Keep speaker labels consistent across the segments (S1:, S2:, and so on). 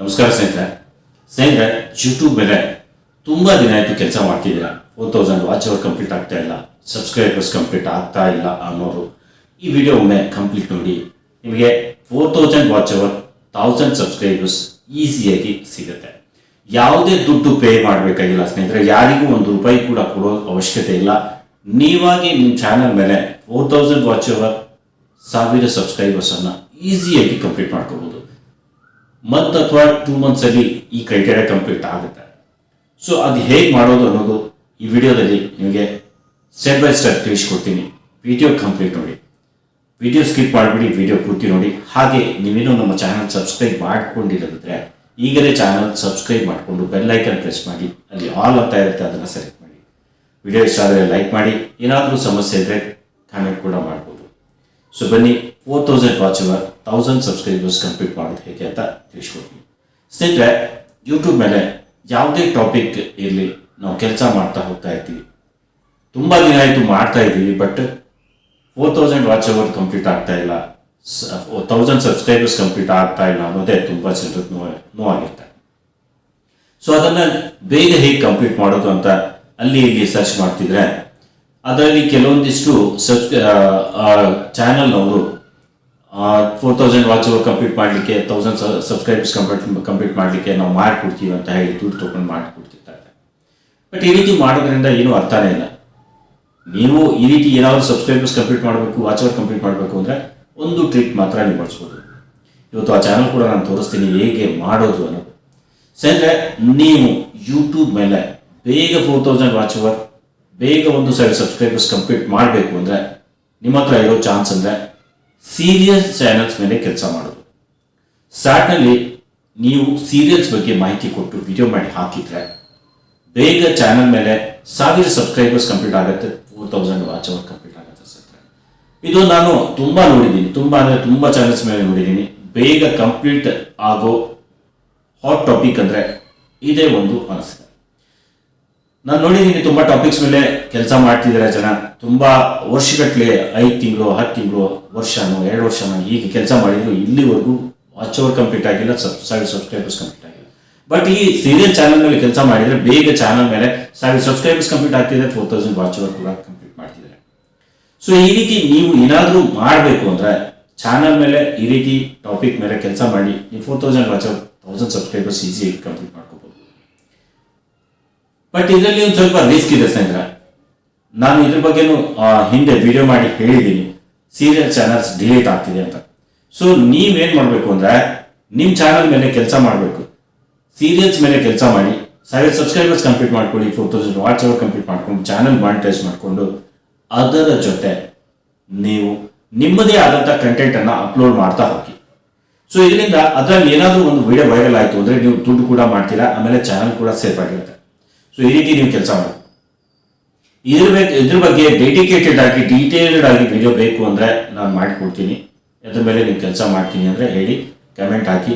S1: ನಮಸ್ಕಾರ ಸ್ನೇಹಿತರೆ. ಸ್ನೇಹಿತರೆ ಯೂಟ್ಯೂಬ್ ಮೇಲೆ ತುಂಬ ದಿನ ಆಯಿತು ಕೆಲಸ ಮಾಡ್ತಿದ್ದೀರಾ? Four thousand watch hour complete ಆಗ್ತಾ ಇಲ್ಲ. ಸಬ್ಸ್ಕ್ರೈಬರ್ಸ್ ಕಂಪ್ಲೀಟ್ ಆಗ್ತಾ ಇಲ್ಲ ಅನ್ನೋರು. ಈ ವಿಡಿಯೋ ಒಮ್ಮೆ ಕಂಪ್ಲೀಟ್ ನೋಡಿ, ನಿಮಗೆ four thousand watch hour thousand subscribers ಈಸಿಯಾಗಿ ಸಿಗುತ್ತೆ. ಯಾವುದೇ ದುಡ್ಡು ಪೇ ಮಾಡಬೇಕಾಗಿಲ್ಲ ಸ್ನೇಹಿತರೆ. ಯಾರಿಗೂ ಒಂದು ರೂಪಾಯಿ ಕೂಡ ಕೊಡೋ ಅವಶ್ಯಕತೆ ಇಲ್ಲ. ನೀವಾಗಿ ನಿಮ್ಮ ಚಾನಲ್ ಮೇಲೆ ಫೋರ್ ತೌಸಂಡ್ ವಾಚ್ ಅವರ್ ಸಾವಿರ ಸಬ್ಸ್ಕ್ರೈಬರ್ಸನ್ನು ಈಸಿಯಾಗಿ ಕಂಪ್ಲೀಟ್ ಮಾಡ್ಕೋಬೋದು. ಮಂತ್ ಅಥವಾ ಟೂ ಮಂತ್ಸಲ್ಲಿ ಈ ಕ್ರೈಟೇರಿಯಾ ಕಂಪ್ಲೀಟ್ ಆಗುತ್ತೆ. ಸೊ ಅದು ಹೇಗೆ ಮಾಡೋದು ಅನ್ನೋದು ಈ ವಿಡಿಯೋದಲ್ಲಿ ನಿಮಗೆ ಸ್ಟೆಪ್ ಬೈ ಸ್ಟೆಪ್ ತಿಳಿಸ್ಕೊಡ್ತೀನಿ. ವಿಡಿಯೋ ಕಂಪ್ಲೀಟ್ ನೋಡಿ. ವಿಡಿಯೋ ಸ್ಕಿಪ್ ಮಾಡಿಬಿಡಿ ವಿಡಿಯೋ ಪೂರ್ತಿ ನೋಡಿ. ಹಾಗೆ ನೀವೇನು ನಮ್ಮ ಚಾನಲ್ ಸಬ್ಸ್ಕ್ರೈಬ್ ಮಾಡಿಕೊಂಡಿರೋದಿದ್ರೆ ಈಗಲೇ ಚಾನಲ್ ಸಬ್ಸ್ಕ್ರೈಬ್ ಮಾಡಿಕೊಂಡು ಬೆಲ್ ಐಕನ್ ಪ್ರೆಸ್ ಮಾಡಿ. ಅಲ್ಲಿ ಆಲ್ ಅಂತ ಇರುತ್ತೆ, ಅದನ್ನು ಸೆಲೆಕ್ಟ್ ಮಾಡಿ. ವಿಡಿಯೋ ಇಷ್ಟ ಆದರೆ ಲೈಕ್ ಮಾಡಿ. ಏನಾದರೂ ಸಮಸ್ಯೆ ಇದ್ದರೆ ಕಾಮೆಂಟ್ ಕೂಡ ಮಾಡ್ಬೋದು. ಸೊ ಬನ್ನಿ. Four thousand hour thousand subscribers complete ಮಾಡೋದು ಹೇಗೆ ಅಂತ ತಿಳಿಸ್ಕೊಡ್ತೀನಿ. ಸ್ನೇಹಿತರೆ ಯೂಟ್ಯೂಬ್ ಮೇಲೆ ಯಾವುದೇ ಟಾಪಿಕ್ ಇರಲಿ, ನಾವು ಕೆಲಸ ಮಾಡ್ತಾ ಹೋಗ್ತಾ ಇರ್ತೀವಿ ತುಂಬ ದಿನ ಆಯಿತು ಮಾಡ್ತಾ ಇದ್ದೀವಿ but four thousand watch hour complete ಆಗ್ತಾ ಇಲ್ಲ. ತೌಸಂಡ್ ಸಬ್ಸ್ಕ್ರೈಬರ್ಸ್ ಕಂಪ್ಲೀಟ್ ಆಗ್ತಾ ಇಲ್ಲ ಅನ್ನೋದೇ ತುಂಬ ಜನರಿಗೆ ನೋವು ನೋವಾಗಿರ್ತಾರೆ ಸೊ ಅದನ್ನು ಬೇಗ ಹೇಗೆ ಕಂಪ್ಲೀಟ್ ಮಾಡೋದು ಅಂತ ಅಲ್ಲಿ ಇಲ್ಲಿ ಸರ್ಚ್ ಮಾಡ್ತಿದ್ರೆ, ಅದರಲ್ಲಿ ಕೆಲವೊಂದಿಷ್ಟು ಸಬ್ ಚಾನಲ್ನವರು ಫೋರ್ ತೌಸಂಡ್ ವಾಚ್ ಕಂಪ್ಲೀಟ್ ಮಾಡಲಿಕ್ಕೆ ತೌಸಂಡ್ ಸಬ್ಸ್ಕ್ರೈಬರ್ಸ್ ಕಂಪ್ಲೀಟ್ ಕಂಪ್ಲೀಟ್ ಮಾಡಲಿಕ್ಕೆ ನಾವು ಮಾಡಿಕೊಡ್ತೀವಿ ಅಂತ ಹೇಳಿ ದುಡ್ಡು ತೊಗೊಂಡು ಮಾಡಿಕೊಡ್ತಿರ್ತಾರೆ. ಬಟ್ ಈ ರೀತಿ ಮಾಡೋದ್ರಿಂದ ಏನೂ ಅರ್ಥನೇ ಇಲ್ಲ. ನೀವು ಈ ರೀತಿ ಏನಾದರೂ ಸಬ್ಸ್ಕ್ರೈಬರ್ಸ್ ಕಂಪ್ಲೀಟ್ ಮಾಡಬೇಕು ವಾಚ್ ಅವರ್ ಕಂಪ್ಲೀಟ್ ಮಾಡಬೇಕು ಅಂದರೆ ಒಂದು ಟ್ರಿಕ್ ಮಾತ್ರ ನೀವು ಬಳಸ್ಬೋದು ಇವತ್ತು ಆ ಚಾನಲ್ ಕೂಡ ನಾನು ತೋರಿಸ್ತೀನಿ ಹೇಗೆ ಮಾಡೋದು ಅನ್ನೋದು. ಸರಿ ನೀವು ಯೂಟ್ಯೂಬ್ ಮೇಲೆ ಬೇಗ ಫೋರ್ ತೌಸಂಡ್ ವಾಚ್ ಅವರ್, ಬೇಗ ಒಂದು ಸೈಡ್ ಸಬ್ಸ್ಕ್ರೈಬರ್ಸ್ ಕಂಪ್ಲೀಟ್ ಮಾಡಬೇಕು ಅಂದರೆ ನಿಮ್ಮ ಹತ್ರ ಇರೋ ಚಾನ್ಸ್ ಅಂದರೆ ಸೀರಿಯಸ್ ಚಾನಲ್ಸ್ ಮೇಲೆ ಕೆಲಸ ಮಾಡೋದು. ಸ್ಟಾರ್ಟ್ನಲ್ಲಿ ನೀವು ಸೀರಿಯಲ್ಸ್ ಬಗ್ಗೆ ಮಾಹಿತಿ ಕೊಟ್ಟು ವಿಡಿಯೋ ಮಾಡಿ ಹಾಕಿದ್ರೆ ಬೇಗ ಚಾನಲ್ ಮೇಲೆ ಸಾವಿರ ಸಬ್ಸ್ಕ್ರೈಬರ್ಸ್ ಕಂಪ್ಲೀಟ್ ಆಗುತ್ತೆ, four thousand watch hour complete ಆಗುತ್ತೆ ಸರ್. ಇದು ನಾನು ತುಂಬ ನೋಡಿದ್ದೀನಿ, ತುಂಬ ಅಂದರೆ ತುಂಬ ಚಾನಲ್ಸ್ ಮೇಲೆ ನೋಡಿದ್ದೀನಿ. ಬೇಗ ಕಂಪ್ಲೀಟ್ ಆಗೋ ಹಾಟ್ ಟಾಪಿಕ್ ಅಂದರೆ ಇದೇ ಒಂದು ಅನಿಸ್ತದೆ ನಾನು ನೋಡಿದ್ದೀನಿ ತುಂಬ ಟಾಪಿಕ್ಸ್ ಮೇಲೆ ಕೆಲಸ ಮಾಡ್ತಿದ್ದಾರೆ ಜನ. ತುಂಬ ವರ್ಷಗಟ್ಟಲೆ ಐದು ತಿಂಗಳು, ಹತ್ತು ತಿಂಗಳು, ವರ್ಷನೋ, ಎರಡು ವರ್ಷನೋ ಈಗ ಕೆಲಸ ಮಾಡಿದ್ರು ಇಲ್ಲಿವರೆಗೂ ವಾಚ್ ಅವರ್ ಕಂಪ್ಲೀಟ್ ಆಗಿಲ್ಲ ಸಾವಿರ ಸಬ್ಸ್ಕ್ರೈಬರ್ಸ್ ಕಂಪ್ಲೀಟ್ ಆಗಿಲ್ಲ. ಬಟ್ ಈ ಸೀರಿಯಲ್ ಚಾನಲ್ ಮೇಲೆ ಕೆಲಸ ಮಾಡಿದರೆ ಬೇಗ ಚಾನಲ್ ಮೇಲೆ ಸಾವಿರ ಸಬ್ಸ್ಕ್ರೈಬರ್ಸ್ ಕಂಪ್ಲೀಟ್ ಆಗ್ತಿದೆ ಫೋರ್ ತೌಸಂಡ್ ವಾಚ್ ಅವರ್ ಕೂಡ ಕಂಪ್ಲೀಟ್ ಮಾಡ್ತಿದ್ದಾರೆ. ಸೊ ಈ ರೀತಿ ನೀವು ಏನಾದರೂ ಮಾಡಬೇಕು ಅಂದರೆ ಚಾನಲ್ ಮೇಲೆ ಈ ರೀತಿ ಟಾಪಿಕ್ ಮೇಲೆ ಕೆಲಸ ಮಾಡಿ, ನೀವು four thousand watch hour thousand subscribers ಈಸಿಯಾಗಿ ಕಂಪ್ಲೀಟ್ ಮಾಡ್ಕೋಬೋದು ಬಟ್ ಇದರಲ್ಲಿ ಒಂದು ಸ್ವಲ್ಪ ರಿಸ್ಕ್ ಇದೆ ಸ್ನೇಹಿತರೆ. ನಾನು ಇದ್ರ ಬಗ್ಗೆನೂ ಹಿಂದೆ ವಿಡಿಯೋ ಮಾಡಿ ಹೇಳಿದ್ದೀನಿ. ಸೀರಿಯಲ್ ಚಾನಲ್ಸ್ ಡಿಲೀಟ್ ಆಗ್ತಿದೆ ಅಂತ. ಸೊ ನೀವೇನು ಮಾಡಬೇಕು ಅಂದರೆ ನಿಮ್ಮ ಚಾನಲ್ ಮೇಲೆ ಕೆಲಸ ಮಾಡಬೇಕು. ಸೀರಿಯಲ್ಸ್ ಮೇಲೆ ಕೆಲಸ ಮಾಡಿ, ಸಾವಿರ ಸಬ್ಸ್ಕ್ರೈಬರ್ಸ್ ಕಂಪ್ಲೀಟ್ ಮಾಡ್ಕೊಳ್ಳಿ four thousand watch hour complete ಮಾಡ್ಕೊಂಡು ಚಾನಲ್ ಮಾನಿಟೈಸ್ ಮಾಡಿಕೊಂಡು, ಅದರ ಜೊತೆ ನೀವು ನಿಮ್ಮದೇ ಆದಂಥ ಕಂಟೆಂಟನ್ನು ಅಪ್ಲೋಡ್ ಮಾಡ್ತಾ ಹೋಗಿ. ಸೊ ಇದರಿಂದ ಅದರಲ್ಲಿ ಏನಾದರೂ ಒಂದು ವಿಡಿಯೋ ವೈರಲ್ ಆಯಿತು ಅಂದರೆ ನೀವು ದುಡ್ಡು ಕೂಡ ಮಾಡ್ತೀರಾ, ಆಮೇಲೆ ಚಾನಲ್ ಕೂಡ ಸೇಫ್ ಆಗಿರುತ್ತೆ. ಸೊ ಈ ರೀತಿ ನೀವು ಕೆಲಸ ಮಾಡಿ. ಇದ್ರ ಬಗ್ಗೆ ಇದ್ರ ಬಗ್ಗೆ ಡೆಡಿಕೇಟೆಡ್ ಆಗಿ ಡೀಟೇಲ್ಡ್ ಆಗಿ ವಿಡಿಯೋ ಬೇಕು ಅಂದರೆ ನಾನು ಮಾಡಿಕೊಡ್ತೀನಿ. ಅದ್ರ ಮೇಲೆ ನೀವು ಕೆಲಸ ಮಾಡ್ತೀನಿ ಅಂದರೆ ಹೇಳಿ ಕಮೆಂಟ್ ಹಾಕಿ.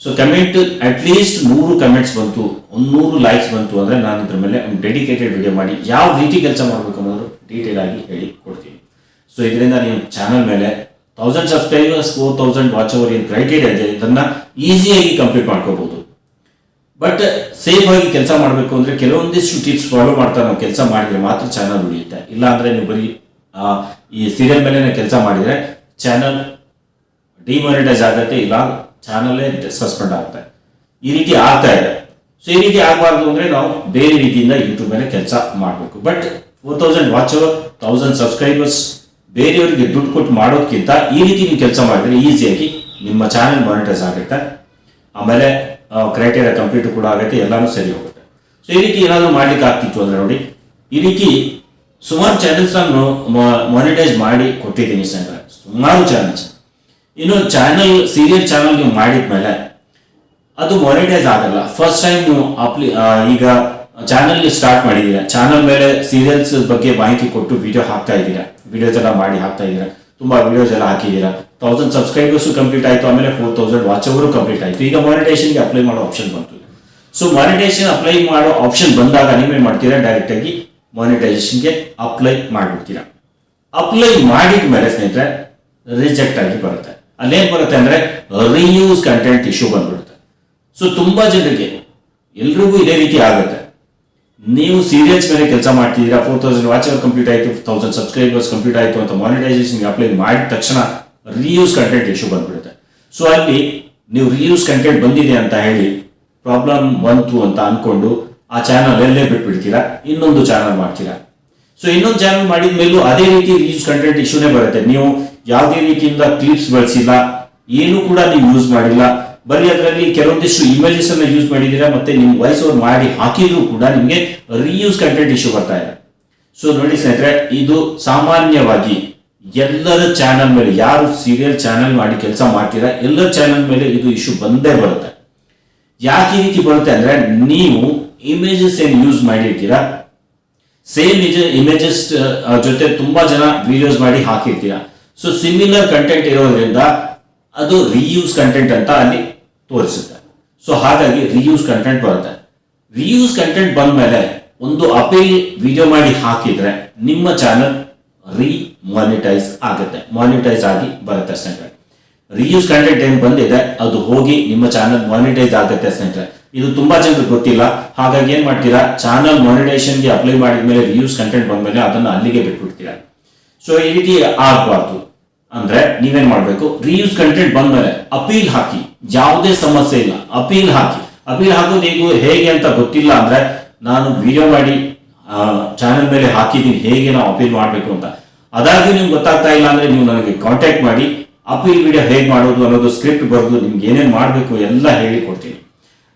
S1: ಸೊ ಕಮೆಂಟ್ ಅಟ್ಲೀಸ್ಟ್ ನೂರು ಕಮೆಂಟ್ಸ್ ಬಂತು. ಒಂದು ನೂರು ಲೈಕ್ಸ್ ಬಂತು ಅಂದರೆ ನಾನು ಇದ್ರ ಮೇಲೆ ಒಂದು ಡೆಡಿಕೇಟೆಡ್ ವಿಡಿಯೋ ಮಾಡಿ. ಯಾವ ರೀತಿ ಕೆಲಸ ಮಾಡಬೇಕು ಅನ್ನೋದು ಡೀಟೇಲ್ ಆಗಿ ಹೇಳಿ ಕೊಡ್ತೀನಿ. ಸೊ ಇದರಿಂದ ನೀವು ಚಾನಲ್ ಮೇಲೆ thousand subscribers four thousand watch hour ಏನು ಕ್ರೈಟೇರಿಯಾ ಇದೆ, ಇದನ್ನು ಈಸಿಯಾಗಿ ಕಂಪ್ಲೀಟ್ ಮಾಡ್ಕೋಬಹುದು ಬಟ್ ಸೇಫ್ ಆಗಿ ಕೆಲಸ ಮಾಡಬೇಕು ಅಂದರೆ ಕೆಲವೊಂದಿಷ್ಟು ಟಿಪ್ಸ್ ಫಾಲೋ ಮಾಡ್ತಾ ನಾವು ಕೆಲಸ ಮಾಡಿದರೆ ಮಾತ್ರ ಚಾನಲ್ ಉಳಿಯುತ್ತೆ. ಇಲ್ಲ ಅಂದ್ರೆ ನೀವು ಬರೀ ಈ ಸೀರಿಯಲ್ ಮೇಲೆ ಕೆಲಸ ಮಾಡಿದರೆ ಚಾನಲ್ ಡಿಮಾನಿಟೈಸ್ ಆಗುತ್ತೆ, ಇಲ್ಲ ಚಾನಲ್ಲೇ ಸಸ್ಪೆಂಡ್ ಆಗುತ್ತೆ. ಈ ರೀತಿ ಆಗ್ತಾ ಇದೆ. ಸೊ ಈ ರೀತಿ ಆಗಬಾರ್ದು ಅಂದರೆ ನಾವು ಬೇರೆ ರೀತಿಯಿಂದ ಯೂಟ್ಯೂಬ್ ಮೇಲೆ ಕೆಲಸ ಮಾಡಬೇಕು. But four thousand watch hour thousand subscribers ಬೇರೆಯವರಿಗೆ ದುಡ್ಡು ಕೊಟ್ಟು ಮಾಡೋದಕ್ಕಿಂತ ಈ ರೀತಿ ನೀವು ಕೆಲಸ ಮಾಡಿದ್ರೆ ಈಸಿಯಾಗಿ ನಿಮ್ಮ ಚಾನಲ್ ಮಾನಿಟೈಸ್ ಆಗುತ್ತೆ. ಆಮೇಲೆ ಕ್ರೈಟೇರಿಯಾ ಕಂಪ್ಲೀಟ್ ಕೂಡ ಆಗುತ್ತೆ ಎಲ್ಲಾನು ಸರಿ ಹೋಗುತ್ತೆ. ಸೊ ಈ ರೀತಿ ಏನಾದರೂ ಮಾಡ್ಲಿಕ್ಕೆ ಆಗ್ತಿತ್ತು ಅಂದರೆ ನೋಡಿ, ಈ ರೀತಿ ಸುಮಾರು ಚಾನೆಲ್ಸ್ ನಾನು ಮಾನಿಟೈಸ್ ಮಾಡಿ ಕೊಟ್ಟಿದ್ದೀನಿ ಸಂಗ್ರಹ ಸುಮಾರು ಚಾನೆಲ್ಸ್ ಇನ್ನು ಚಾನಲ್ ಸೀರಿಯಲ್ ಚಾನಲ್ ನೀವು ಮಾಡಿದ ಮೇಲೆ ಅದು ಮಾನಿಟೈಸ್ ಆಗಲ್ಲ. ಫಸ್ಟ್ ಟೈಮ್ ನೀವು ಅಪ್ಲಿ ಈಗ ಚಾನಲ್ ಸ್ಟಾರ್ಟ್ ಮಾಡಿದ್ದೀರಾ. ಚಾನಲ್ ಮೇಲೆ ಸೀರಿಯಲ್ಸ್ ಬಗ್ಗೆ ಮಾಹಿತಿ ಕೊಟ್ಟು ವಿಡಿಯೋ ಹಾಕ್ತಾ ಇದ್ದೀರಾ. ವಿಡಿಯೋಸ್ ಎಲ್ಲ ಮಾಡಿ ಹಾಕ್ತಾ ಇದ್ದೀರಾ. ತುಂಬಾ ವಿಡಿಯೋಸ್ ಎಲ್ಲ ಹಾಕಿದ್ದೀರಾ. ತೌಸಂಡ್ ಸಬ್ಸ್ಕ್ರೈಬರ್ಸ್ ಕಂಪ್ಲೀಟ್ ಆಯಿತು, ಆಮೇಲೆ four thousand watch hour complete ಆಯಿತು. ಈಗ ಮಾನಿಟೇಷನ್ಗೆ ಅಪ್ಲೈ ಮಾಡೋ ಆಪ್ಷನ್ ಬಂತು. ಸೊ ಮಾನಿಟೇಷನ್ ಅಪ್ಲೈ ಮಾಡೋ ಆಪ್ಷನ್ ಬಂದಾಗ ನೀವೇನು ಮಾಡ್ತೀರಾ? ಡೈರೆಕ್ಟ್ ಆಗಿ ಮಾನಿಟೈಸೇಷನ್ಗೆ ಅಪ್ಲೈ ಮಾಡಿಬಿಡ್ತೀರಾ. ಅಪ್ಲೈ ಮಾಡಿದ ಮೇಲೆ ಸ್ನೇಹಿತರೆ ರಿಜೆಕ್ಟ್ ಆಗಿ ಬರುತ್ತೆ. ಅಲ್ಲೇನ್ ಬರುತ್ತೆ ಅಂದ್ರೆ ರಿಯೂಸ್ ಕಂಟೆಂಟ್ ಇಶ್ಯೂ ಬಂದ್ಬಿಡುತ್ತೆ. ಸೊ ತುಂಬಾ ಜನರಿಗೆ, ಎಲ್ರಿಗೂ ಇದೇ ರೀತಿ ಆಗುತ್ತೆ. ನೀವು ಸೀರಿಯಲ್ಸ್ ಮೇಲೆ ಕೆಲಸ ಮಾಡ್ತಿದ್ದೀರಾ ಫೋರ್ ತೌಸಂಡ್ ವಾಚ್ ಕಂಪ್ಲೀಟ್ ಆಯಿತು ತೌಸಂಡ್ ಸಬ್ಸ್ಕ್ರೈಬರ್ಸ್ ಕಂಪ್ಲೀಟ್ ಆಯಿತು ಅಂತ ಮಾನಿಟೈಸೇಷನ್ಗೆ ಅಪ್ಲೈ ಮಾಡಿದ ತಕ್ಷಣ ರಿಯೂಸ್ ಕಂಟೆಂಟ್ ಇಶ್ಯೂ ಬಂದ್ಬಿಡುತ್ತೆ. ಸೊ ಅಲ್ಲಿ ನೀವು ರಿಯೂಸ್ ಕಂಟೆಂಟ್ ಬಂದಿದೆ ಅಂತ ಹೇಳಿ ಪ್ರಾಬ್ಲಮ್ ಬಂತು ಅಂತ ಅನ್ಕೊಂಡು ಆ ಚಾನಲ್ ಎಲ್ಲೇ ಬಿಟ್ಬಿಡ್ತೀರಾ? ಇನ್ನೊಂದು ಚಾನಲ್ ಮಾಡ್ತೀರಾ? ಸೊ ಇನ್ನೊಂದು ಚಾನಲ್ ಮಾಡಿದ ಮೇಲೂ ಅದೇ ರೀತಿ ರಿಯೂಸ್ ಕಂಟೆಂಟ್ ಇಶ್ಯೂನೇ ಬರುತ್ತೆ. ನೀವು ಯಾವುದೇ ರೀತಿಯಿಂದ ಕ್ಲಿಪ್ಸ್ ಬಳಸಿಲ್ಲ, ಏನು ಕೂಡ ನೀವು ಯೂಸ್ ಮಾಡಿಲ್ಲ, ಬರೀ ಅದರಲ್ಲಿ ಕೆಲವೊಂದಿಷ್ಟು ಇಮೇಜಸ್ ಅನ್ನ ಯೂಸ್ ಮಾಡಿದ್ದೀರಾ ಮತ್ತೆ ನೀವು ವಾಯ್ಸ್ ಓವರ್ ಮಾಡಿ ಹಾಕಿದ್ರು ಕೂಡ ನಿಮಗೆ ರಿಯೂಸ್ ಕಂಟೆಂಟ್ ಇಶ್ಯೂ ಬರ್ತಾ ಇದೆ. ಸೊ ನೋಡಿ ಸ್ನೇಹಿತರೆ, ಇದು ಸಾಮಾನ್ಯವಾಗಿ ಎಲ್ಲರ ಚಾನಲ್ ಮೇಲೆ, ಯಾರು ಸೀರಿಯಲ್ ಚಾನಲ್ ಮಾಡಿ ಕೆಲಸ ಮಾಡ್ತೀರಾ, ಎಲ್ಲರ ಚಾನಲ್ ಮೇಲೆ ಇದು ಇಶ್ಯೂ ಬಂದೇ ಬರುತ್ತೆ. ಯಾಕೆ ರೀತಿ ಬರುತ್ತೆ ಅಂದ್ರೆ, ನೀವು ಇಮೇಜಸ್ ಏನು ಯೂಸ್ ಮಾಡಿರ್ತೀರಾ ಸೇಮ್ ಇಮೇಜಸ್ ಜೊತೆ ತುಂಬಾ ಜನ ವಿಡಿಯೋಸ್ ಮಾಡಿ ಹಾಕಿರ್ತೀರಾ. ಸೊ ಸಿಮಿಲರ್ ಕಂಟೆಂಟ್ ಇರೋದ್ರಿಂದ ಅದು ರಿಯೂಸ್ ಕಂಟೆಂಟ್ ಅಂತ ಅಲ್ಲಿ ತೋರಿಸುತ್ತೆ. ಸೊ ಹಾಗಾಗಿ ರಿಯೂಸ್ ಕಂಟೆಂಟ್ ಬರುತ್ತೆ. ರಿಯೂಸ್ ಕಂಟೆಂಟ್ ಬಂದ ಮೇಲೆ ಒಂದು ಅಪೀಲ್ ವಿಡಿಯೋ ಮಾಡಿ ಹಾಕಿದ್ರೆ, ನಿಮ್ಮ ಚಾನಲ್ ರೀ ಮಾನಿಟೈಸ್ ಆಗುತ್ತೆ. ಮಾನಿಟೈಸ್ ಆಗಿ ಬರುತ್ತೆ ಸ್ನೇಹಿತರೆ ರಿಯೂಸ್ ಕಂಟೆಂಟ್ ಏನು ಬಂದಿದೆ, ಅದು ಹೋಗಿ ನಿಮ್ಮ ಚಾನಲ್ ಮಾನಿಟೈಸ್ ಆಗುತ್ತೆ ಸ್ನೇಹಿತರೆ ಇದು ತುಂಬಾ ಜನರಿಗೆ ಗೊತ್ತಿಲ್ಲ. ಹಾಗಾಗಿ ಏನ್ ಮಾಡ್ತೀರಾ? ಚಾನಲ್ ಮಾನಿಟೈಸೇಷನ್ಗೆ ಅಪ್ಲೈ ಮಾಡಿದ್ಮೇಲೆ ರಿಯೂಸ್ ಕಂಟೆಂಟ್ ಬಂದ್ಮೇಲೆ ಅದನ್ನ ಅಲ್ಲಿಗೆ ಬಿಟ್ಬಿಡ್ತೀರಾ? ಸೊ ಈ ರೀತಿ ಆಗಬಾರ್ದು. ಅಂದ್ರೆ ನೀವೇನ್ ಮಾಡಬೇಕು? ರಿಯೂಸ್ ಕಂಟೆಂಟ್ ಬಂದ್ಮೇಲೆ ಅಪೀಲ್ ಹಾಕಿ. ಯಾವುದೇ ಸಮಸ್ಯೆ ಇಲ್ಲ. ಅಪೀಲ್ ಹಾಕಿ. ಅಪೀಲ್ ಹಾಕೋದು ಹೇಗೆ ಅಂತ ಗೊತ್ತಿಲ್ಲ ಅಂದ್ರೆ, ನಾನು ವಿಡಿಯೋ ಮಾಡಿ ಚಾನೆಲ್ ಮೇಲೆ ಹಾಕಿದ್ದೀನಿ, ಹೇಗೆ ನಾವು ಅಪೀಲ್ ಮಾಡಬೇಕು ಅಂತ. ಅದಾಗಿ ನಿಮ್ಗೆ ಗೊತ್ತಾಗ್ತಾ ಇಲ್ಲ ಅಂದ್ರೆ ನೀವು ನನಗೆ ಕಾಂಟ್ಯಾಕ್ಟ್ ಮಾಡಿ ಅಪೀಲ್ ವಿಡಿಯೋ ಹೇಗೆ ಮಾಡೋದು ಅನ್ನೋದು ಸ್ಕ್ರಿಪ್ಟ್ ಬರೆದು ನಿಮ್ಗೆ ಏನೇನು ಮಾಡಬೇಕು ಎಲ್ಲ ಹೇಳಿ ಕೊಡ್ತೀನಿ.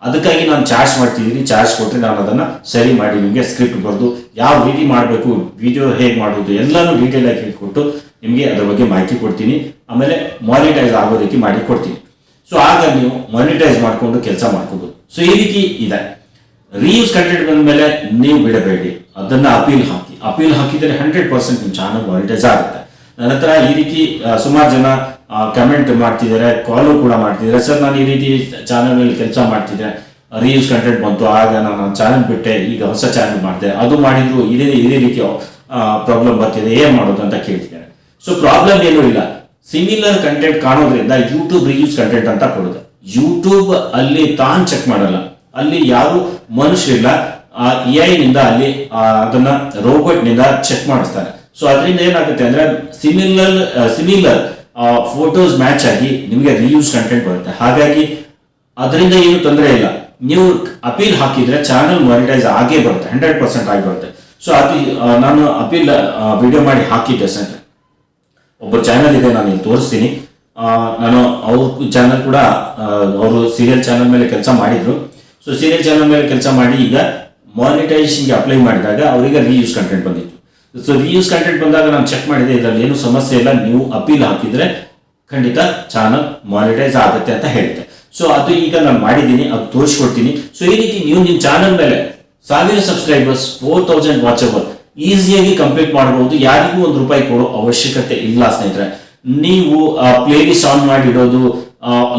S1: ಅದಕ್ಕಾಗಿ ನಾನು ಚಾರ್ಜ್ ಮಾಡ್ತಿದ್ದೀನಿ ಚಾರ್ಜ್ ಕೊಟ್ಟರೆ ನಾನು ಅದನ್ನು ಸರಿ ಮಾಡಿ ನಿಮಗೆ ಸ್ಕ್ರಿಪ್ಟ್ ಬರೆದು, ಯಾವ ರೀತಿ ಮಾಡಬೇಕು ವಿಡಿಯೋ ಹೇಗೆ ಮಾಡೋದು ಎಲ್ಲಾನು ಡೀಟೇಲ್ ಆಗಿ ಹೇಳ್ಕೊಟ್ಟು ನಿಮಗೆ ಅದರ ಬಗ್ಗೆ ಮಾಹಿತಿ ಕೊಡ್ತೀನಿ. ಆಮೇಲೆ ಮಾನಿಟೈಸ್ ಆಗೋ ರೀತಿ ಮಾಡಿ ಕೊಡ್ತೀನಿ. ಸೊ ಆಗ ನೀವು ಮಾನಿಟೈಸ್ ಮಾಡಿಕೊಂಡು ಕೆಲಸ ಮಾಡ್ಕೋಬೋದು. ಸೊ ಈ ರೀತಿ ಇದೆ. ರೀಯೂಸ್ ಕಂಟೆಂಟ್ ಬಂದ ಮೇಲೆ ನೀವು ಬಿಡಬೇಡಿ. ಅದನ್ನ ಅಪೀಲ್ ಹಾಕಿ. ಅಪೀಲ್ ಹಾಕಿದರೆ ಹಂಡ್ರೆಡ್ ಪರ್ಸೆಂಟ್ ನಿಮ್ಮ ಚಾನಲ್ ಆಗುತ್ತೆ. ನನ್ನ ಹತ್ರ ಈ ರೀತಿ ಸುಮಾರು ಜನ ಕಮೆಂಟ್ ಮಾಡ್ತಿದ್ದಾರೆ ಕಾಲು ಕೂಡ ಮಾಡ್ತಿದ್ದಾರೆ. ಸರ್, ನಾನು ಈ ರೀತಿ ಚಾನಲ್ ಮೇಲೆ ಕೆಲಸ ಮಾಡ್ತಿದ್ದೆ. ರೀಯೂಸ್ ಕಂಟೆಂಟ್ ಬಂತು. ಆಗ ನಾನು ಚಾನಲ್ ಬಿಟ್ಟೆ. ಈಗ ಹೊಸ ಚಾನಲ್ ಮಾಡಿದೆ. ಅದು ಮಾಡಿದ್ರು, ಇದೇ ಇದೇ ರೀತಿ ಪ್ರಾಬ್ಲಮ್ ಬರ್ತಿದೆ. ಏನ್ ಮಾಡೋದು ಅಂತ ಕೇಳ್ತಿದ್ದಾರೆ. ಸೊ ಪ್ರಾಬ್ಲಮ್ ಏನೂ ಇಲ್ಲ. ಸಿಮಿಲರ್ ಕಂಟೆಂಟ್ ಕಾಣೋದ್ರಿಂದ ಯೂಟ್ಯೂಬ್ ರೀಲ್ಸ್ ಕಂಟೆಂಟ್ ಅಂತ ಕೊಡುತ್ತೆ. ಯೂಟ್ಯೂಬ್ ಅಲ್ಲಿ ತಾನ್ ಚೆಕ್ ಮಾಡಲ್ಲ. ಅಲ್ಲಿ ಯಾರು ಮನುಷ್ಯರಿಲ್ಲ ಎ ನಿಂದ ಅಲ್ಲಿ ಅದನ್ನ ರೋಬೋಟ್ನಿಂದ ಚೆಕ್ ಮಾಡಿಸ್ತಾರೆ. ಸೊ ಅದರಿಂದ ಏನಾಗುತ್ತೆ ಅಂದ್ರೆ ಸಿಮಿಲರ್ ಸಿಮಿಲರ್ ಫೋಟೋಸ್ ಮ್ಯಾಚ್ ಆಗಿ ನಿಮಗೆ ರಿಯೂಸ್ ಕಂಟೆಂಟ್ ಬರುತ್ತೆ. ಹಾಗಾಗಿ, ಅದರಿಂದ ಏನು ತೊಂದರೆ ಇಲ್ಲ. ನೀವು ಅಪೀಲ್ ಹಾಕಿದ್ರೆ ಚಾನಲ್ ಮಾನಿಟೈಸ್ ಆಗೇ ಬರುತ್ತೆ. ಹಂಡ್ರೆಡ್ ಪರ್ಸೆಂಟ್ ಆಗಿ ಬರುತ್ತೆ. ಸೊ ಅದು ನಾನು ಅಪೀಲ್ ವಿಡಿಯೋ ಮಾಡಿ ಹಾಕಿದ್ದೆ ಸರ್ ಒಬ್ಬ ಚಾನಲ್ ಇದೆ, ನಾನು ಇಲ್ಲಿ ತೋರಿಸ್ತೀನಿ. ನಾನು ಅವ್ರ ಚಾನಲ್ ಕೂಡ ಅವರು ಸೀರಿಯಲ್ ಚಾನಲ್ ಮೇಲೆ ಕೆಲಸ ಮಾಡಿದ್ರು. ಸೊ ಸೀರಿಯಲ್ ಚಾನಲ್ ಮೇಲೆ ಕೆಲಸ ಮಾಡಿ ಈಗ ಮಾನಿಟೈಸೇಷನ್ಗೆ ಅಪ್ಲೈ ಮಾಡಿದಾಗ ಅವರಿಗೆ ರೀಯೂಸ್ ಕಂಟೆಂಟ್ ಬಂದಿತ್ತು. ಸೊ ರೀಯೂಸ್ ಕಂಟೆಂಟ್ ಬಂದಾಗ ನಾನು ಚೆಕ್ ಮಾಡಿದೆ, ಇದರಲ್ಲಿ ಏನು ಸಮಸ್ಯೆ ಇಲ್ಲ. ನೀವು ಅಪೀಲ್ ಹಾಕಿದ್ರೆ ಖಂಡಿತ ಚಾನಲ್ ಮಾನಿಟೈಸ್ ಆಗುತ್ತೆ ಅಂತ ಹೇಳುತ್ತೆ ಸೊ ಅದು ಈಗ ನಾನು ಮಾಡಿದ್ದೀನಿ, ಅದು ತೋರಿಸ್ಕೊಡ್ತೀನಿ. ಸೊ ಈ ರೀತಿ ನೀವು ನಿಮ್ಮ ಚಾನಲ್ ಮೇಲೆ ಸಾವಿರ subscribers four thousand watch hour ಈಸಿಯಾಗಿ ಕಂಪ್ಲೀಟ್ ಮಾಡಬಹುದು ಯಾರಿಗೂ ಒಂದು ರೂಪಾಯಿ ಕೊಡೋ ಅವಶ್ಯಕತೆ ಇಲ್ಲ ಸ್ನೇಹಿತರೆ. ನೀವು ಪ್ಲೇ ಲಿಸ್ಟ್ ಆನ್ ಮಾಡಿಡೋದು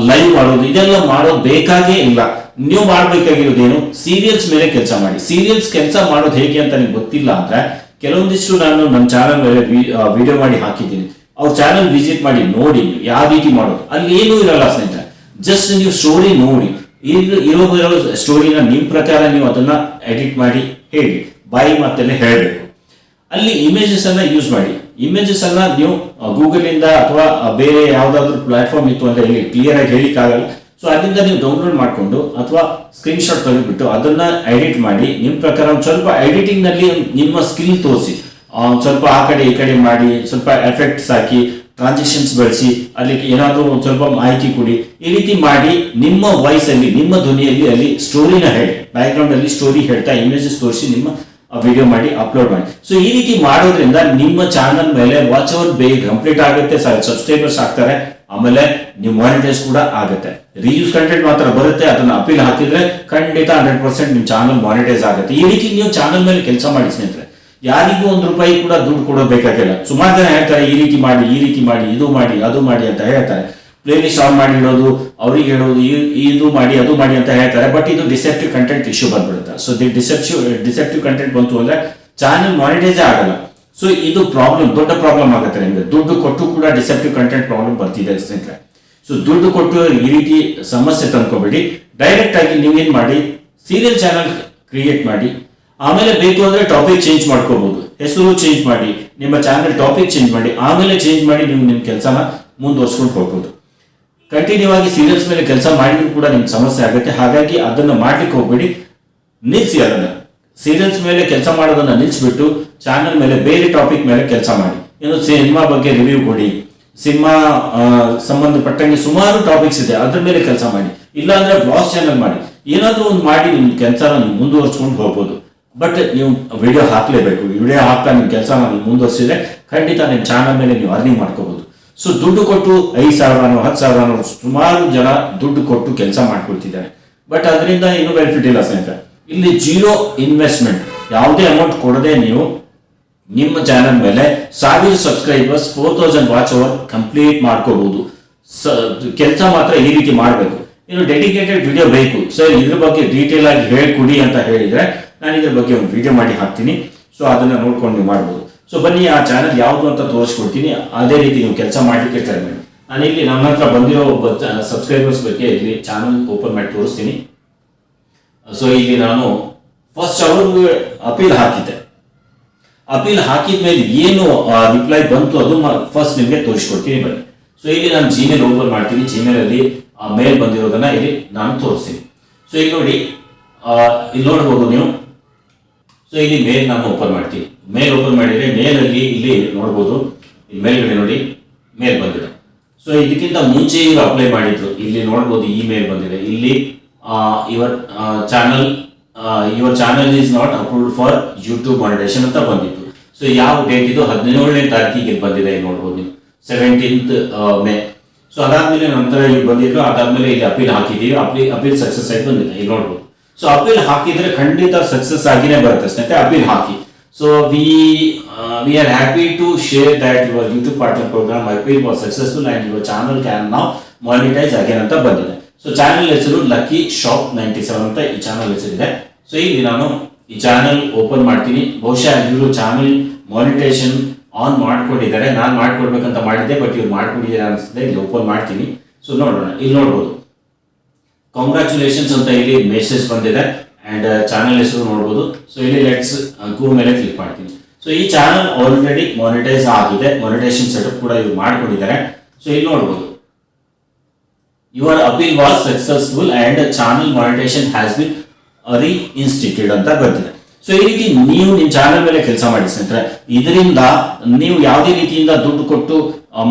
S1: ಲೈವ್ ಮಾಡೋದು, ಇದೆಲ್ಲ ಮಾಡೋದು ಬೇಕಾಗೇ ಇಲ್ಲ. ನೀವು ಮಾಡಬೇಕಾಗಿರೋದೇನು? ಸೀರಿಯಲ್ಸ್ ಮೇಲೆ ಕೆಲಸ ಮಾಡಿ. ಸೀರಿಯಲ್ಸ್ ಕೆಲಸ ಮಾಡೋದು ಹೇಗೆ ಅಂತ ನಿಮ್ಗೆ ಗೊತ್ತಿಲ್ಲ ಅಂದ್ರೆ, ಕೆಲವೊಂದಿಷ್ಟು ನಾನು ನನ್ನ ಚಾನಲ್ ಮೇಲೆ ವಿಡಿಯೋ ಮಾಡಿ ಹಾಕಿದ್ದೀನಿ. ಅವ್ರ ಚಾನಲ್ ವಿಸಿಟ್ ಮಾಡಿ ನೋಡಿ ಯಾವ ರೀತಿ ಮಾಡೋದು. ಅಲ್ಲಿ ಏನೂ ಇರಲ್ಲ ಸ್ನೇಹಿತರೆ. ಜಸ್ಟ್ ನೀವು ಸ್ಟೋರಿ ನೋಡಿ. ಇರೋ ಸ್ಟೋರಿನ ನಿಮ್ ಪ್ರಕಾರ ನೀವು ಅದನ್ನ ಎಡಿಟ್ ಮಾಡಿ, ಹೇಳಿ. ಬಾಯಿ ಮಾತಲ್ಲೇ ಹೇಳಬೇಕು. ಅಲ್ಲಿ ಇಮೇಜಸ್ ಅನ್ನ ಯೂಸ್ ಮಾಡಿ. ಇಮೇಜಸ್ ಅನ್ನ ನೀವು ಗೂಗಲ್ ಇಂದ ಅಥವಾ ಬೇರೆ ಯಾವ್ದಾದ್ರು ಪ್ಲಾಟ್ಫಾರ್ಮ್ ಇತ್ತು ಅಂತ ಹೇಳಿ ಕ್ಲಿಯರ್ ಆಗಿ ಹೇಳಿಕ್ಕಾಗಲ್ಲ ಸೊ ಅಲ್ಲಿಂದ ನೀವು ಡೌನ್ಲೋಡ್ ಮಾಡಿಕೊಂಡು ಅಥವಾ ಸ್ಕ್ರೀನ್ಶಾಟ್ ಶಾಟ್ ಅದನ್ನು ಎಡಿಟ್ ಮಾಡಿ ನಿಮ್ಮ ಪ್ರಕಾರ ಒಂದು ಸ್ವಲ್ಪ ಎಡಿಟಿಂಗ್ನಲ್ಲಿ ನಿಮ್ಮ ಸ್ಕಿಲ್ ತೋರಿಸಿ. ಸ್ವಲ್ಪ ಆ ಕಡೆ ಈ ಕಡೆ ಮಾಡಿ, ಸ್ವಲ್ಪ ಎಫೆಕ್ಟ್ಸ್ ಹಾಕಿ ಟ್ರಾನ್ಸಾಕ್ಷನ್ಸ್ ಬಳಸಿ ಅಲ್ಲಿ ಏನಾದರೂ ಒಂದು ಸ್ವಲ್ಪ ಮಾಹಿತಿ ಕೊಡಿ. ಈ ರೀತಿ ಮಾಡಿ ನಿಮ್ಮ ವಾಯ್ಸ್ ಅಲ್ಲಿ, ನಿಮ್ಮ ಧ್ವನಿಯಲ್ಲಿ ಅಲ್ಲಿ ಸ್ಟೋರಿನ ಹೇಳಿ ಬ್ಯಾಕ್ಗ್ರೌಂಡ್ ಅಲ್ಲಿ ಸ್ಟೋರಿ ಹೇಳ್ತಾ ಇಮೇಜಸ್ ತೋರಿಸಿ ನಿಮ್ಮ ವಿಡಿಯೋ ಮಾಡಿ ಅಪ್ಲೋಡ್ ಮಾಡಿ. ಸೊ ಈ ರೀತಿ ಮಾಡೋದ್ರಿಂದ ನಿಮ್ಮ ಚಾನಲ್ ಮೇಲೆ ವಾಚ್ ಅವರ್ ಬೇಗ ಕಂಪ್ಲೀಟ್ ಆಗುತ್ತೆ. ಸಬ್ಸ್ಕ್ರೈಬರ್ಸ್ ಆಗ್ತಾರೆ. ಆಮೇಲೆ ನೀವು ಮಾನಿಟೈಸ್ ಕೂಡ ಆಗುತ್ತೆ. ರೀಯೂಸ್ ಕಂಟೆಂಟ್ ಮಾತ್ರ ಬರುತ್ತೆ, ಅದನ್ನ ಅಪೀಲ್ ಹಾಕಿದ್ರೆ ಖಂಡಿತ ಹಂಡ್ರೆಡ್ ಪರ್ಸೆಂಟ್ ನಿಮ್ಮ ಚಾನಲ್ ಮಾನಿಟೈಸ್ ಆಗುತ್ತೆ. ಈ ರೀತಿ ನೀವು ಚಾನಲ್ ಮೇಲೆ ಕೆಲಸ ಮಾಡಿ ಸ್ನೇಹಿತರೆ, ಯಾರಿಗೂ ಒಂದು ರೂಪಾಯಿ ಕೂಡ ದುಡ್ಡು ಕೊಡೋದು ಬೇಕಾಗಿಲ್ಲ. ಸುಮಾರು ಜನ ಹೇಳ್ತಾರೆ, ಈ ರೀತಿ ಮಾಡಿ, ಈ ರೀತಿ ಮಾಡಿ, ಇದು ಮಾಡಿ, ಅದು ಮಾಡಿ ಅಂತ ಹೇಳ್ತಾರೆ. ಪ್ಲೇ ಲಿಸ್ಟ್ ಆನ್ ಮಾಡಿ ಇಡೋದು, ಅವ್ರಿಗೆ ಹೇಳೋದು ಇದು ಮಾಡಿ, ಅದು ಮಾಡಿ ಅಂತ ಹೇಳ್ತಾರೆ. ಬಟ್ ಇದು ಡಿಸೆಪ್ಟಿವ್ ಕಂಟೆಂಟ್ ಇಶ್ಯೂ ಬಂದ್ಬಿಡುತ್ತೆ. ಸೊ ಡಿಸೆಪ್ಟಿವ್ ಡಿಸೆಪ್ಟಿವ್ ಕಂಟೆಂಟ್ ಬಂತು ಅಂದ್ರೆ ಚಾನಲ್ ಮಾನಿಟೈಸೇ ಆಗಲ್ಲ. ಸೊ ಇದು ಪ್ರಾಬ್ಲಮ್ ದೊಡ್ಡ ಪ್ರಾಬ್ಲಮ್ ಆಗುತ್ತೆ ನಿಮಗೆ. ದುಡ್ಡು ಕೊಟ್ಟು ಕೂಡ ಡಿಸೆಪ್ಟಿವ್ ಕಂಟೆಂಟ್ ಪ್ರಾಬ್ಲಮ್ ಬರ್ತಿದೆ ಸ್ನೇಹಿತರೆ. ಸೊ ದುಡ್ಡು ಕೊಟ್ಟು ಈ ರೀತಿ ಸಮಸ್ಯೆ ತಂದ್ಕೊಬೇಡಿ. ಡೈರೆಕ್ಟ್ ಆಗಿ ನೀವೇನ್ ಮಾಡಿ ಸೀರಿಯಲ್ ಚಾನಲ್ ಕ್ರಿಯೇಟ್ ಮಾಡಿ. ಆಮೇಲೆ ಬೇಕು ಅಂದ್ರೆ ಟಾಪಿಕ್ ಚೇಂಜ್ ಮಾಡ್ಕೋಬಹುದು ಹೆಸರು ಚೇಂಜ್ ಮಾಡಿ, ನಿಮ್ಮ ಚಾನಲ್ ಟಾಪಿಕ್ ಚೇಂಜ್ ಮಾಡಿ, ಆಮೇಲೆ ಚೇಂಜ್ ಮಾಡಿ ನೀವು ನಿಮ್ಮ ಕೆಲಸನ ಮುಂದುವರ್ಸ್ಕೊಂಡು ಹೋಗ್ಬೋದು. ಕಂಟಿನ್ಯೂ ಆಗಿ ಸೀರಿಯಲ್ಸ್ ಮೇಲೆ ಕೆಲಸ ಮಾಡಿದ್ರು ಕೂಡ ನಿಮ್ಗೆ ಸಮಸ್ಯೆ ಆಗುತ್ತೆ. ಹಾಗಾಗಿ ಅದನ್ನು ಮಾಡ್ಲಿಕ್ಕೆ ಹೋಗ್ಬೇಡಿ. ನಿಲ್ಸಿ ಅದನ್ನ. ಸೀರಿಯಲ್ಸ್ ಮೇಲೆ ಕೆಲಸ ಮಾಡೋದನ್ನ ನಿಲ್ಲಿಸ್ಬಿಟ್ಟು ಚಾನಲ್ ಮೇಲೆ ಬೇರೆ ಟಾಪಿಕ್ ಮೇಲೆ ಕೆಲಸ ಮಾಡಿ. ಏನು ಸಿನಿಮಾ ಬಗ್ಗೆ ರಿವ್ಯೂ ಕೊಡಿ. ಸಿನಿಮಾ ಸಂಬಂಧಪಟ್ಟಂಗೆ ಸುಮಾರು ಟಾಪಿಕ್ಸ್ ಇದೆ. ಅದ್ರ ಮೇಲೆ ಕೆಲಸ ಮಾಡಿ. ಇಲ್ಲ ಅಂದ್ರೆ ಬ್ಲಾಗ್ ಚಾನಲ್ ಮಾಡಿ. ಏನಾದರೂ ಒಂದು ಮಾಡಿ ನಿಮ್ಮ ಕೆಲಸನ ನೀವು ಮುಂದುವರ್ಸ್ಕೊಂಡು ಹೋಗ್ಬೋದು. ಬಟ್ ನೀವು ವಿಡಿಯೋ ಹಾಕ್ಲೇಬೇಕು. ವಿಡಿಯೋ ಹಾಕ್ತಾ ನಿಮ್ಮ ಕೆಲಸ ನೀವು ಮುಂದುವರ್ಸಿದ್ರೆ ಖಂಡಿತ ನಿಮ್ಮ ಚಾನಲ್ ಮೇಲೆ ನೀವು ಅರ್ನಿಂಗ್ ಮಾಡ್ಕೋಬಹುದು ಸೊ ದುಡ್ಡು ಕೊಟ್ಟು ಐದು ಸಾವಿರನೋ, ಹತ್ತು ಸಾವಿರನೋ ಸುಮಾರು ಜನ ದುಡ್ಡು ಕೊಟ್ಟು ಕೆಲಸ ಮಾಡ್ಕೊಳ್ತಿದ್ದಾರೆ. ಬಟ್ ಅದರಿಂದ ಏನು ಬೆನಿಫಿಟ್ ಇಲ್ಲ ಸ್ನೇಹಿತರೆ. ಇಲ್ಲಿ ಜೀರೋ ಇನ್ವೆಸ್ಟ್ಮೆಂಟ್. ಯಾವುದೇ ಅಮೌಂಟ್ ಕೊಡದೆ ನೀವು ನಿಮ್ಮ ಚಾನಲ್ ಮೇಲೆ ಸಾವಿರ subscribers four thousand watch hour complete ಮಾಡ್ಕೋಬಹುದು ಕೆಲಸ ಮಾತ್ರ ಈ ರೀತಿ ಮಾಡಬೇಕು. ಇನ್ನು ಡೆಡಿಕೇಟೆಡ್ ವಿಡಿಯೋ ಬೇಕು. ಸರ್ ಇದ್ರ ಬಗ್ಗೆ ಡೀಟೇಲ್ ಆಗಿ ಹೇಳ್ಕೊಡಿ ಅಂತ ಹೇಳಿದ್ರೆ ನಾನು ಇದ್ರ ಬಗ್ಗೆ ಒಂದು ವಿಡಿಯೋ ಮಾಡಿ ಹಾಕ್ತೀನಿ. ಸೊ ಅದನ್ನ ನೋಡ್ಕೊಂಡು ನೀವು ಮಾಡ್ಬೋದು. ಸೊ ಬನ್ನಿ, ಆ ಚಾನಲ್ ಯಾವುದು ಅಂತ ತೋರಿಸ್ಕೊಡ್ತೀನಿ. ಅದೇ ರೀತಿ ನೀವು ಕೆಲಸ ಮಾಡಲಿಕ್ಕೆ ಟ್ರೈ ಮಾಡಿ. ನಾನು ಇಲ್ಲಿ ನನ್ನ ಹತ್ರ ಬಂದಿರೋ ಸಬ್ಸ್ಕ್ರೈಬರ್ಸ್ ಬಗ್ಗೆ ಇಲ್ಲಿ ಚಾನಲ್ ಓಪನ್ ಮಾಡಿ ತೋರಿಸ್ತೀನಿ. ಸೊ ಇಲ್ಲಿ ನಾನು ಫಸ್ಟ್ ಅವ್ರಿಗೆ ಅಪೀಲ್ ಹಾಕಿದ್ದೆ. ಅಪೀಲ್ ಹಾಕಿದ ಮೇಲೆ ಏನು ರಿಪ್ಲೈ ಬಂತು ಅದು ಫಸ್ಟ್ ನಿಮಗೆ ತೋರಿಸ್ಕೊಡ್ತೀನಿ ಬನ್ನಿ. ಸೊ ಇಲ್ಲಿ ನಾನು ಜಿಮೇಲ್ ಓಪನ್ ಮಾಡ್ತೀನಿ. ಜಿಮೇಲ್ ಅಲ್ಲಿ ಮೇಲ್ ಬಂದಿರೋದನ್ನ ಇಲ್ಲಿ ನಾನು ತೋರಿಸ್ತೀನಿ. ಸೊ ಇಲ್ಲಿ ನೋಡಿ ಇಲ್ಲಿ ನೋಡ್ಬೋದು ನೀವು. ಸೊ ಇಲ್ಲಿ ಮೇಲ್ ನಾನು ಓಪನ್ ಮಾಡ್ತೀನಿ. ಮೇಲ್ ಓಪನ್ ಮಾಡಿದ್ರೆ ಮೇಲಲ್ಲಿ ಇಲ್ಲಿ ನೋಡ್ಬೋದು. ಮೇಲ್ಗಡೆ ನೋಡಿ ಮೇಲ್ ಬಂದಿದೆ. ಸೊ ಇದಕ್ಕಿಂತ ಮುಂಚೆ ಇವರು ಅಪ್ಲೈ ಮಾಡಿದ್ರು. ಇಲ್ಲಿ ನೋಡ್ಬೋದು ಇಮೇಲ್ ಮೇಲ್ ಬಂದಿದೆ. ಇಲ್ಲಿ your channel your channel is not approved for YouTube monetization ಅಂತ ಬಂದಿತ್ತು. ಸೊ ಯಾವ ಡೇಟ್ ಇದು? ಹದಿನೇಳನೇ ತಾರೀಕಿಗೆ ಬಂದಿದೆ ನೋಡ್ಬೋದು ನೀವು. ಸೆವೆಂಟೀನ್ತ್ ಮೇ ಸೊ ಅದಾದ್ಮೇಲೆ ನಂತರ ಇಲ್ಲಿ ಬಂದಿದ್ರು ಅದಾದ್ಮೇಲೆ ಇಲ್ಲಿ ಅಪೀಲ್ ಹಾಕಿದೀವಿ ಅಪೀಲ್ ಅಪೀಲ್ ಸಕ್ಸಸ್ ಆಗಿ ಬಂದಿದೆ, ಇಲ್ಲಿ ನೋಡ್ಬೋದು. ಸೊ ಅಪೀಲ್ ಹಾಕಿದ್ರೆ ಖಂಡಿತ ಸಕ್ಸಸ್ ಆಗಿನೇ ಬರುತ್ತೆ, ಸ್ನೇಹಿತರೆ. Appeal hockey. So we we are happy to share that your YouTube partner program appeal was successful and your channel can now monetize again ಅಂತ ಬಂದಿದೆ. ಸೊ ಚಾನಲ್ ಹೆಸರು ಲಕ್ಕಿ ಶಾಪ್ ನೈಂಟಿ ಸೆವೆನ್ ಅಂತ ಈ channel ಹೆಸರಿದೆ so ಇಲ್ಲಿ ನಾನು ಈ channel open ಮಾಡ್ತೀನಿ. ಬಹುಶಃ ಇವರು ಚಾನಲ್ ಮಾನಿಟೇಷನ್ ಆನ್ ಮಾಡ್ಕೊಂಡಿದ್ದಾರೆ. ನಾನು ಮಾಡ್ಕೊಡ್ಬೇಕಂತ ಮಾಡಿದ್ದೆ ಬಟ್ ಇವ್ರು ಮಾಡ್ಕೊಂಡಿದ್ದಾರೆ ಅನಿಸ್ತದೆ ಇಲ್ಲಿ ಓಪನ್ ಮಾಡ್ತೀನಿ. ಸೊ ನೋಡೋಣ. ಇಲ್ಲಿ ನೋಡ್ಬೋದು. ಕಾಂಗ್ರ್ಯಾಚುಲೇಷನ್ಸ್ ಅಂತ ಇಲ್ಲಿ ಮೆಸೇಜ್ ಬಂದಿದೆ. ಆ್ಯಂಡ್ ಚಾನಲ್ ಹೆಸರು ನೋಡ್ಬೋದು. ಸೊ ಇಲ್ಲಿ ಲೆಟ್ಸ್ ಗೋ ಮೇಲೆ ಕ್ಲಿಕ್ ಮಾಡ್ತೀನಿ. ಸೊ ಈ ಚಾನಲ್ ಆಲ್ರೆಡಿ ಮಾನಿಟೈಸ್ ಆಗಿದೆ. ಮಾನಿಟೇಷನ್ ಸೆಟಪ್ ಕೂಡ ಇವ್ರು ಮಾಡ್ಕೊಂಡಿದ್ದಾರೆ. ಸೊ ಇಲ್ಲಿ ನೋಡ್ಬೋದು. Your appeal was successful and channel monetization has been reinstated ಅಂತ ಬರ್ತಿದೆ ಸೊ ಈ ರೀತಿ ನೀವು ನಿಮ್ಮ ಚಾನಲ್ ಮೇಲೆ ಕೆಲಸ ಮಾಡಿ ಸ್ನೇಹಿತರೆ, ಇದರಿಂದ ನೀವು ಯಾವುದೇ ರೀತಿಯಿಂದ ದುಡ್ಡು ಕೊಟ್ಟು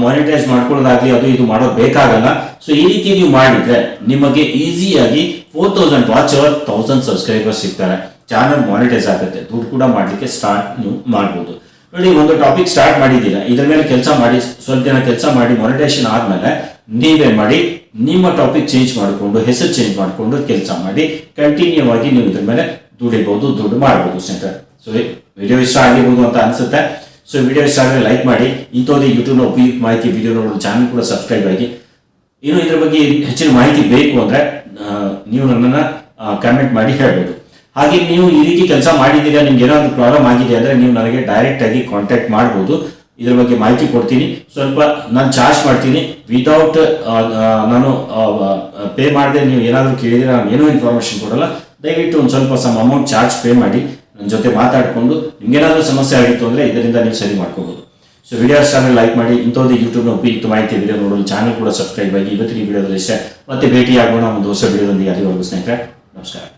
S1: ಮಾನಿಟೈಸ್ ಮಾಡ್ಕೊಳ್ಳೋದಾಗ್ಲಿ ಅದು ಇದು ಮಾಡೋದು ಬೇಕಾಗಲ್ಲ. ಸೊ ಈ ರೀತಿ ನೀವು ಮಾಡಿದ್ರೆ ನಿಮಗೆ ಈಸಿಯಾಗಿ four thousand watch hour thousand subscribers ಸಿಗ್ತಾರೆ. ಚಾನಲ್ ಮಾನಿಟೈಸ್ ಆಗುತ್ತೆ. ದುಡ್ಡು ಕೂಡ ಮಾಡಲಿಕ್ಕೆ ಸ್ಟಾರ್ಟ್ ನೀವು ಮಾಡ್ಬೋದು. ನೋಡಿ, ಒಂದು ಟಾಪಿಕ್ ಸ್ಟಾರ್ಟ್ ಮಾಡಿದ್ದೀರಾ? ಇದ್ರ ಮೇಲೆ ಕೆಲಸ ಮಾಡಿ, ಸ್ವಲ್ಪ ದಿನ ಕೆಲಸ ಮಾಡಿ ಮಾನಿಟೇಷನ್ ಆದ್ಮೇಲೆ ನೀವೇ ಮಾಡಿ? ನಿಮ್ಮ ಟಾಪಿಕ್ ಚೇಂಜ್ ಮಾಡಿಕೊಂಡು, ಹೆಸರು ಚೇಂಜ್ ಮಾಡಿಕೊಂಡು ಕೆಲಸ ಮಾಡಿ ಕಂಟಿನ್ಯೂ ಆಗಿ ನೀವು ಇದ್ರ ಮೇಲೆ ದುಡಿಬಹುದು ದುಡ್ಡು ಮಾಡಬಹುದು ಸೆಂಟರ್ ಸೊ ವಿಡಿಯೋ ಇಷ್ಟ ಆಗಿರ್ಬೋದು ಅಂತ ಅನ್ಸುತ್ತೆ. ಸೊ ವಿಡಿಯೋ ಇಷ್ಟ ಆದರೆ ಲೈಕ್ ಮಾಡಿ. ಇಂಥದ್ದೇ ಯೂಟ್ಯೂಬ್ನ ಉಪಯುಕ್ತ ಮಾಹಿತಿ ವಿಡಿಯೋ ನೋಡೋ ಚಾನಲ್ ಕೂಡ ಸಬ್ಸ್ಕ್ರೈಬ್ ಆಗಿ. ಇನ್ನು ಇದ್ರ ಬಗ್ಗೆ ಹೆಚ್ಚಿನ ಮಾಹಿತಿ ಬೇಕು ಅಂದ್ರೆ ನೀವು ನನ್ನನ್ನು ಕಮೆಂಟ್ ಮಾಡಿ ಹೇಳ್ಬೋದು. ಹಾಗೆ ನೀವು ಈ ರೀತಿ ಕೆಲಸ ಮಾಡಿದ್ದೀರಾ, ನಿಮ್ಗೆ ಏನಾದರೂ ಪ್ರಾಬ್ಲಮ್ ಆಗಿದೆ ಅಂದರೆ ನೀವು ನನಗೆ ಡೈರೆಕ್ಟ್ ಆಗಿ ಕಾಂಟ್ಯಾಕ್ಟ್ ಮಾಡ್ಬೋದು. ಇದ್ರ ಬಗ್ಗೆ ಮಾಹಿತಿ ಕೊಡ್ತೀನಿ. ಸ್ವಲ್ಪ ನಾನು ಚಾರ್ಜ್ ಮಾಡ್ತೀನಿ. ವಿತೌಟ್ ನಾನು ಪೇ ಮಾಡದೆ, ನೀವು ಏನಾದರೂ ಕೇಳಿದರೆ ನಾನು ಏನೂ ಇನ್ಫಾರ್ಮೇಷನ್ ಕೊಡಲ್ಲ. ದಯವಿಟ್ಟು ಒಂದು ಸ್ವಲ್ಪ ಸಮ್ ಅಮೌಂಟ್ ಚಾರ್ಜ್ ಪೇ ಮಾಡಿ ನನ್ನ ಜೊತೆ ಮಾತಾಡಿಕೊಂಡು ನಿಮ್ಗೇನಾದರೂ ಸಮಸ್ಯೆ ಆಗಿತ್ತು ಅಂದರೆ ಇದರಿಂದ ನೀವು ಸರಿ ಮಾಡ್ಕೋಬೋದು. ಸೊ ವಿಡಿಯೋ ಚಾನಲ್ ಲೈಕ್ ಮಾಡಿ. ಇಂಥದ್ದು ಯೂಟ್ಯೂಬ್ನ ಉಪಯುಕ್ತ ಮಾಹಿತಿ ವಿಡಿಯೋ ನೋಡಲು ಚಾನಲ್ ಕೂಡ ಸಬ್ಸ್ಕ್ರೈಬ್ ಆಗಿ ಇವತ್ತಿನ ವಿಡಿಯೋದಲ್ಲಿ ಇಷ್ಟ ಮತ್ತೆ ಭೇಟಿಯಾಗೋಣ ಒಂದು ಹೊಸ ವಿಡಿಯೋದೊಂದಿಗೆ ಅಲ್ಲಿವರೆಗೂ ಸ್ನೇಹಿತರೆ, ನಮಸ್ಕಾರ.